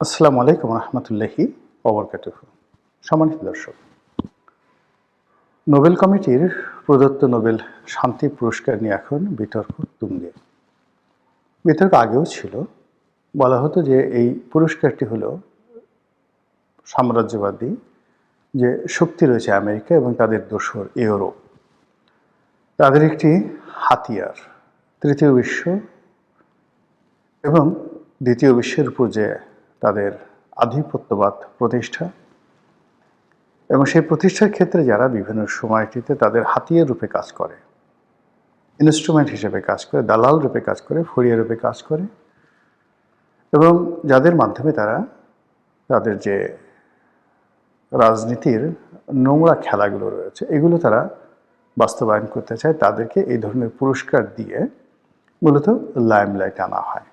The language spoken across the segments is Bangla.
আসসালামু আলাইকুম রহমতুল্লাহি ওবরকাতুহ। সম্মানিত দর্শক, নোবেল কমিটির প্রদত্ত নোবেল শান্তি পুরস্কার নিয়ে এখন বিতর্ক তুঙ্গে। বিতর্ক আগেও ছিল। বলা হতো যে এই পুরস্কারটি হলো সাম্রাজ্যবাদী যে শক্তি রয়েছে আমেরিকা এবং তাদের দোসর ইউরোপ। তাদের একটি হাতিয়ার, তৃতীয় বিশ্ব এবং দ্বিতীয় বিশ্বের উপর যে তাদের আধিপত্যবাদ প্রতিষ্ঠা। এবং সেই প্রতিষ্ঠার ক্ষেত্রে যারা বিভিন্ন সময়টিতে তাদের হাতিয়ার রূপে কাজ করে ইনস্ট্রুমেন্ট হিসেবে কাজ করে, দালাল রূপে কাজ করে, ফড়িয়া রূপে কাজ করে, এবং যাদের মাধ্যমে তারা তাদের যে রাজনীতির নোংরা খেলাগুলো রয়েছে, এগুলো তারা বাস্তবায়ন করতে চায়, তাদেরকে এই ধরনের পুরস্কার দিয়ে মূলত লাইমলাইট আনা হয়।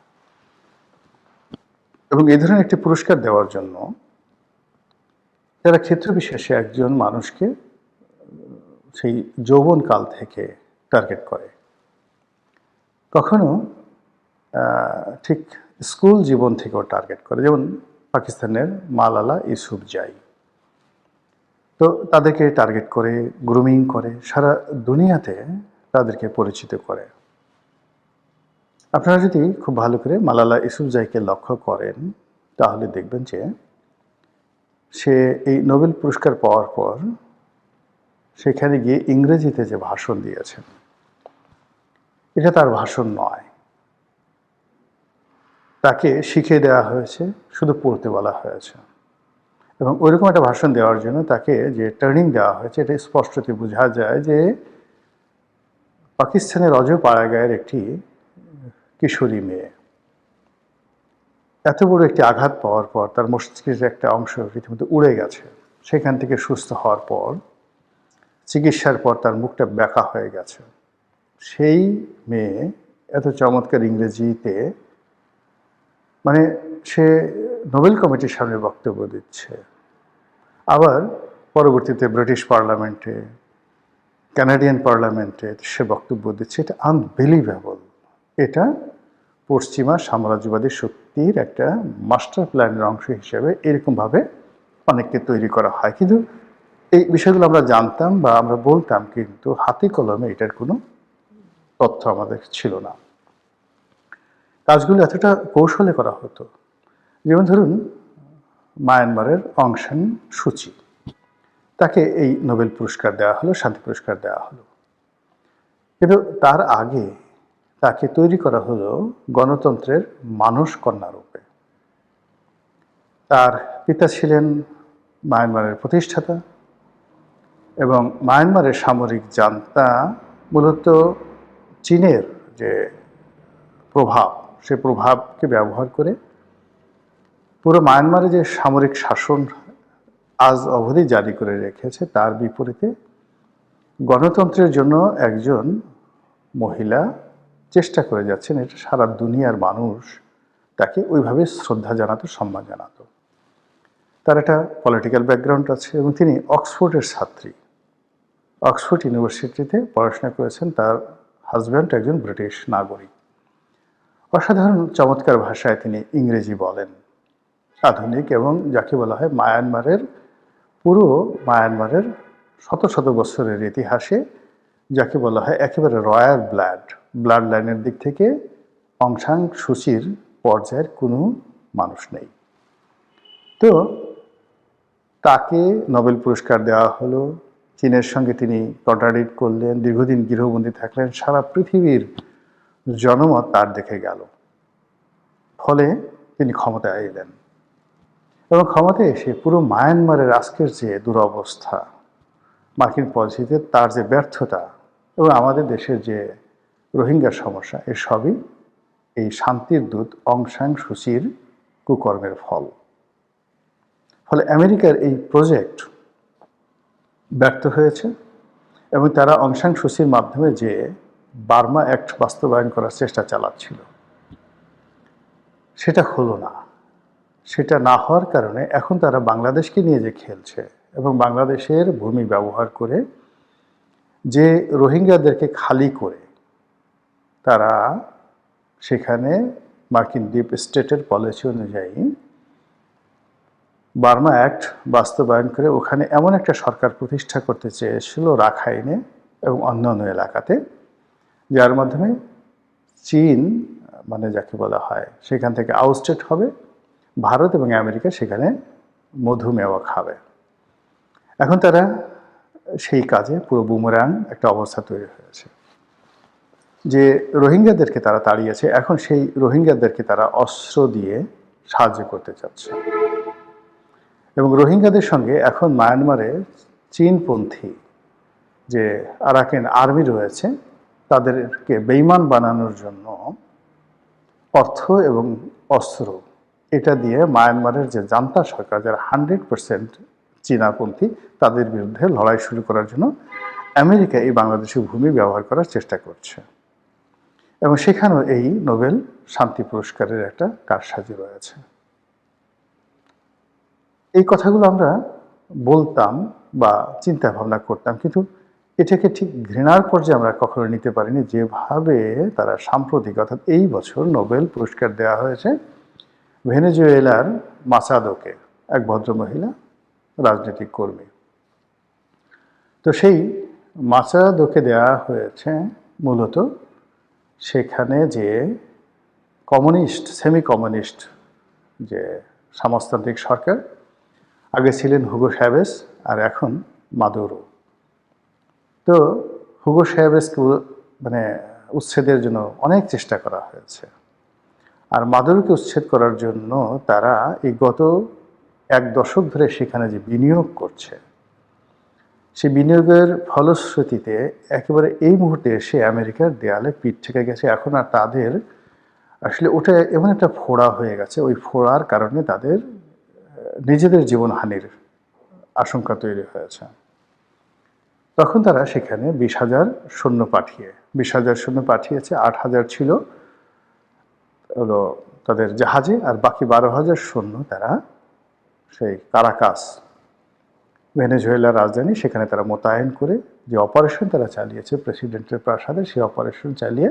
এবং এই ধরনের একটি পুরস্কার দেওয়ার জন্য যারা ক্ষেত্র বিশেষে একজন মানুষকে, সেই যৌবনকাল থেকে টার্গেট করে। কখনো ঠিক স্কুল জীবন থেকেও টার্গেট করে। যেমন পাকিস্তানের মালালা ইউসুফ জাই। তো তাদেরকে টার্গেট করে, গ্রুমিং করে, সারা দুনিয়াতে তাদেরকে পরিচিত করে। আপনারা যদি খুব ভালো করে মালালা ইসুফজাইকে লক্ষ্য করেন, তাহলে দেখবেন যে সে এই নোবেল পুরস্কার পাওয়ার পর সেখানে গিয়ে ইংরেজিতে যে ভাষণ দিয়েছেন, এটা তার ভাষণ নয়। তাকে শিখিয়ে দেওয়া হয়েছে, শুধু পড়তে বলা হয়েছে। এবং ওইরকম একটা ভাষণ দেওয়ার জন্য তাকে যে ট্রেনিং দেওয়া হয়েছে, এটা স্পষ্টতে বোঝা যায় যে পাকিস্তানের অজ পাড়াগায়ের একটি কিশোরী মেয়ে। এত বড় একটি আঘাত পাওয়ার পর তার মস্তিষ্কের একটা অংশ রীতিমতো উড়ে গেছে, সেখান থেকে সুস্থ হওয়ার পর চিকিৎসার পর তার মুখটা ব্যাকা হয়ে গেছে। সেই মেয়ে এত চমৎকার ইংরেজিতে মানে সে নোবেল কমিটির সামনে বক্তব্য দিচ্ছে। আবার পরবর্তীতে ব্রিটিশ পার্লামেন্টে, কানাডিয়ান পার্লামেন্টে সে বক্তব্য দিচ্ছে। এটা আনবিলিভেবল এটা পশ্চিমা সাম্রাজ্যবাদী শক্তির একটা মাস্টার প্ল্যানের অংশ হিসেবে এরকমভাবে অনেককে তৈরি করা হয়। কিন্তু এই বিষয়গুলো আমরা জানতাম বা আমরা বলতাম, কিন্তু হাতে কলমে এটার কোনো তথ্য আমাদের ছিল না। কাজগুলো এতটা কৌশলে করা হতো। যেমন ধরুন, মায়ানমারের অংশান সূচি। তাকে এই নোবেল পুরস্কার দেওয়া হলো, শান্তি পুরস্কার দেওয়া হলো। কিন্তু তার আগে তাকে তৈরি করা হলো গণতন্ত্রের মানুষ কন্যা রূপে। তার পিতা ছিলেন মায়ানমারের প্রতিষ্ঠাতা এবং মায়ানমারের সামরিক জান্তা মূলত চীনের যে প্রভাব, সে প্রভাবকে ব্যবহার করে পুরো মায়ানমারে যে সামরিক শাসন আজ অবধি জারি করে রেখেছে, তার বিপরীতে গণতন্ত্রের জন্য একজন মহিলা চেষ্টা করে যাচ্ছেন, এটা সারা দুনিয়ার মানুষ তাকে ওইভাবে শ্রদ্ধা জানাতো, সম্মান জানাতো। তার একটা পলিটিক্যাল ব্যাকগ্রাউন্ড আছে এবং তিনি অক্সফোর্ডের ছাত্রী। অক্সফোর্ড ইউনিভার্সিটিতে পড়াশোনা করেছেন তার হাজব্যান্ড একজন ব্রিটিশ নাগরিক। অসাধারণ চমৎকার ভাষায় তিনি ইংরেজি বলেন। আধুনিক এবং যাকে বলা হয় মায়ানমারের, পুরো মায়ানমারের শত শত বছরের ইতিহাসে যাকে বলা হয় একেবারে রয়্যাল ব্লাড ব্লাড লাইনের দিক থেকে অংশাং সূচির পর্যায়ের কোনো মানুষ নেই। তো তাকে নোবেল পুরস্কার দেওয়া হলো। চীনের সঙ্গে তিনি কন্ট্রাডিক্ট করলেন, দীর্ঘদিন গৃহবন্দী থাকলেন, সারা পৃথিবীর জনমত তার দেখে গেল। ফলে তিনি ক্ষমতায় এলেন। এবং ক্ষমতায় এসে পুরো মায়ানমারের আজকের যে দুরবস্থা, মার্কিন পলিসিতে তার যে ব্যর্থতা এবং আমাদের দেশের যে রোহিঙ্গার সমস্যা, এ সবই এই শান্তির দূত অংশাং সূচির কুকর্মের ফল। ফলে আমেরিকার এই প্রজেক্ট ব্যর্থ হয়েছে এবং তারা অংশাং সূচির মাধ্যমে যে বার্মা অ্যাক্ট বাস্তবায়ন করার চেষ্টা চালাচ্ছিল, সেটা হলো না। সেটা না হওয়ার কারণে এখন তারা বাংলাদেশকে নিয়ে যে খেলছে এবং বাংলাদেশের ভূমি ব্যবহার করে যে রোহিঙ্গাদেরকে খালি করে তারা সেখানে মার্কিন ডিপ স্টেটের পলিসি অনুযায়ী বার্মা অ্যাক্ট বাস্তবায়ন করে ওখানে এমন একটা সরকার প্রতিষ্ঠা করতে চেয়েছিল রাখাইনে এবং অন্যান্য এলাকাতে, যার মাধ্যমে চীন মানে যাকে বলা হয়, সেখান থেকে আউটস্টেট হবে, ভারত এবং আমেরিকা সেখানে মধুমেওয়া খাবে। এখন তারা সেই কাজে পুরো বুমরাং একটা অবস্থা তৈরি হয়েছে। যে রোহিঙ্গাদেরকে তারা তাড়িয়েছে, এখন সেই রোহিঙ্গাদেরকে তারা অস্ত্র দিয়ে সাহায্য করতে চাচ্ছে। এবং রোহিঙ্গাদের সঙ্গে এখন মায়ানমারে চীনপন্থী যে আরাকেন আর্মি রয়েছে, তাদেরকে বেইমান বানানোর জন্য অর্থ এবং অস্ত্র, এটা দিয়ে মায়ানমারের যে জান্তা সরকার, যারা হান্ড্রেড পার্সেন্ট চীনাপন্থী, তাদের বিরুদ্ধে লড়াই শুরু করার জন্য আমেরিকা এই বাংলাদেশের ভূমি ব্যবহার করার চেষ্টা করছে। এবং সেখানেও এই নোবেল শান্তি পুরস্কারের একটা কারসাজি রয়েছে। এই কথাগুলো আমরা বলতাম বা চিন্তা ভাবনা করতাম, কিন্তু এটাকে ঠিক ঘৃণার পর্যায়ে আমরা কখনো নিতে পারিনি। যেভাবে তারা সাম্প্রতিক অর্থাৎ এই বছর নোবেল পুরস্কার দেওয়া হয়েছে, ভেনেজুয়েলার মাসাদোকে, এক ভদ্রমহিলা রাজনৈতিক কর্মী। তো সেই মাসাদোকে দেওয়া হয়েছে মূলত সেখানে যে কমিউনিস্ট সেমি কমিউনিস্ট যে সমাজতান্ত্রিক সরকার, আগে ছিলেন হুগো সাহেবেস আর এখন মাদুরো। তো হুগো সাহেবেসকে মানে উচ্ছেদের জন্য অনেক চেষ্টা করা হয়েছে। আর মাদুরোকে উচ্ছেদ করার জন্য তারা এই গত এক দশক ধরে সেখানে যে বিনিয়োগ করছে সেই বিনিয়োগের ফলশ্রুতিতে একেবারে এই মুহূর্তে এসে আমেরিকার দেয়ালে পিঠ থেকে গেছে। এখন আর তাদের আসলে ওটা এমন একটা ফোড়া হয়ে গেছে। ওই ফোড়ার কারণে তাদের নিজেদের জীবনহানির আশঙ্কা তৈরি হয়েছে। তখন তারা সেখানে বিশ হাজার সৈন্য পাঠিয়ে, বিশ হাজার সৈন্য পাঠিয়েছে, আট হাজার ছিল তাদের জাহাজে, আর বাকি বারো হাজার সৈন্য তারা সেই কারাকাস ভেনেজুয়েলার রাজধানী, সেখানে তারা মোতায়েন করে যে অপারেশন তারা চালিয়েছে প্রেসিডেন্টের প্রাসাদে সেই অপারেশন চালিয়ে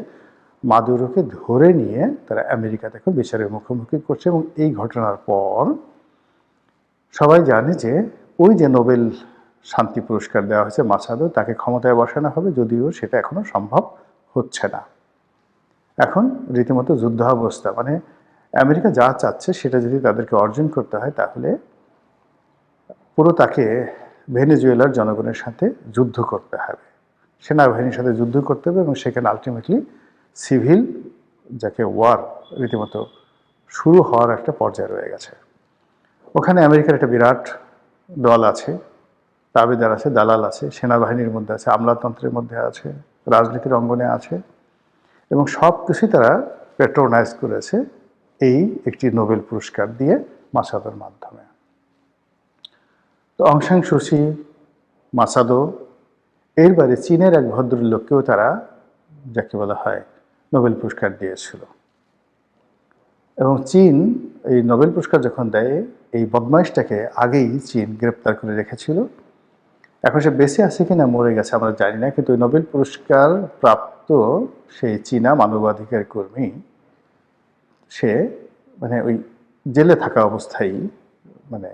মাদুরোকে ধরে নিয়ে তারা আমেরিকাতে এখন বিচারের মুখোমুখি করছে এবং এই ঘটনার পর সবাই জানে যে ওই যে নোবেল শান্তি পুরস্কার দেওয়া হয়েছে মাসাদো তাকে ক্ষমতায় বসানো হবে, যদিও সেটা এখনও সম্ভব হচ্ছে না। এখন রীতিমতো যুদ্ধাবস্থা মানে আমেরিকা যা চাচ্ছে সেটা যদি তাদেরকে অর্জন করতে হয়, তাহলে পুরো তাকে ভেনেজুয়েলার জনগণের সাথে যুদ্ধ করতে হবে। সেনাবাহিনীর সাথে যুদ্ধ করতে হবে এবং সেখানে আলটিমেটলি সিভিল যাকে ওয়ার রীতিমতো শুরু হওয়ার একটা পর্যায়ে রয়ে গেছে। ওখানে আমেরিকার একটা বিরাট দল আছে দাবিদার আছে, দালাল আছে, সেনাবাহিনীর মধ্যে আছে, আমলাতন্ত্রের মধ্যে আছে, রাজনীতির অঙ্গনে আছে এবং সব কিছুই তারা পেট্রোনাইজ করেছে এই একটি নোবেল পুরস্কার দিয়ে মাসাদোর মাধ্যমে। তো অংশাং সুচি মাসাদো এর বাইরে চীনের এক ভদ্রলোককেও তারা, যাকে বলা হয়, নোবেল পুরস্কার দিয়েছিল। এবং চীন এই নোবেল পুরস্কার যখন দেয়, এই বদমাইশটাকে আগেই চীন গ্রেপ্তার করে রেখেছিল। এখন সে বেঁচে আছে কিনা, মরে গেছে, আমরা জানি না, কিন্তু নোবেল পুরস্কার প্রাপ্ত সেই চীনা মানবাধিকার কর্মী, সে মানে ওই জেলে থাকা অবস্থায় মানে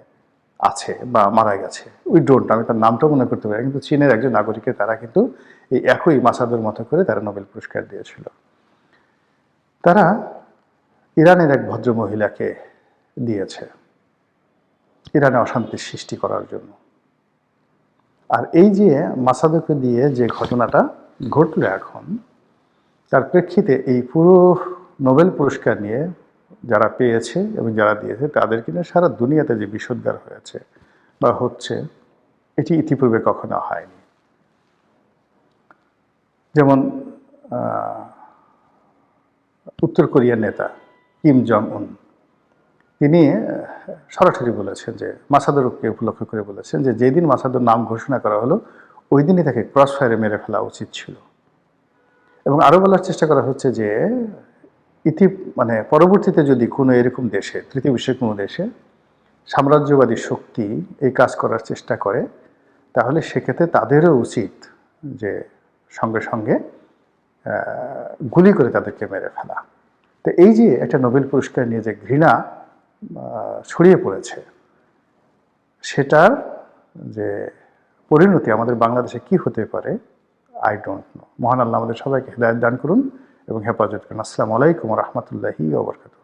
আছে বা মারা গেছে। উই ডোন্ট আমি তার নামটা মনে করতে পারি কিন্তু চীনের একজন নাগরিকের তারা কিন্তু এই একই মাসাদের মতো করে তারা নোবেল পুরস্কার দিয়েছিল। তারা ইরানের এক ভদ্র মহিলাকে দিয়েছে, ইরানে অশান্তির সৃষ্টি করার জন্য। আর এই যে মাসাদকে দিয়ে যে ঘটনাটা ঘটলো এখন, তার প্রেক্ষিতে এই পুরো নোবেল পুরস্কার নিয়ে যারা পেয়েছে এবং যারা দিয়েছে, তাদের কিনে সারা দুনিয়াতে যে বিষোদ্গার হয়েছে বা হচ্ছে, এটি ইতিপূর্বে কখনো হয়নি। যেমন উত্তর কোরিয়ার নেতা কিম জং উন তিনি সরাসরি বলেছেন যে মাসাদরকে উপলক্ষ করে বলেছেন যে, যেদিন মাসাদর নাম ঘোষণা করা হলো, ওই দিনই তাকে ক্রস ফায়ারে মেরে ফেলা উচিত ছিল। এবং আরও বলার চেষ্টা করা হচ্ছে যে ইতি মানে পরবর্তীতে যদি কোনো এরকম দেশে, তৃতীয় বিশ্বের কোনো দেশে সাম্রাজ্যবাদী শক্তি এই কাজ করার চেষ্টা করে, তাহলে সেক্ষেত্রে তাদেরও উচিত যে সঙ্গে সঙ্গে গুলি করে তাদেরকে মেরে ফেলা। তো এই যে একটা নোবেল পুরস্কার নিয়ে যে ঘৃণা ছড়িয়ে পড়েছে, সেটার যে পরিণতি আমাদের বাংলাদেশে কি হতে পারে আই ডোন্ট নো মহান আল্লাহ আমাদের সবাইকে হেদায়ত দান করুন। এবং হেফাজত করুন। আসসালামু আলাইকুম রহমতুল্লাহি ওবরকাত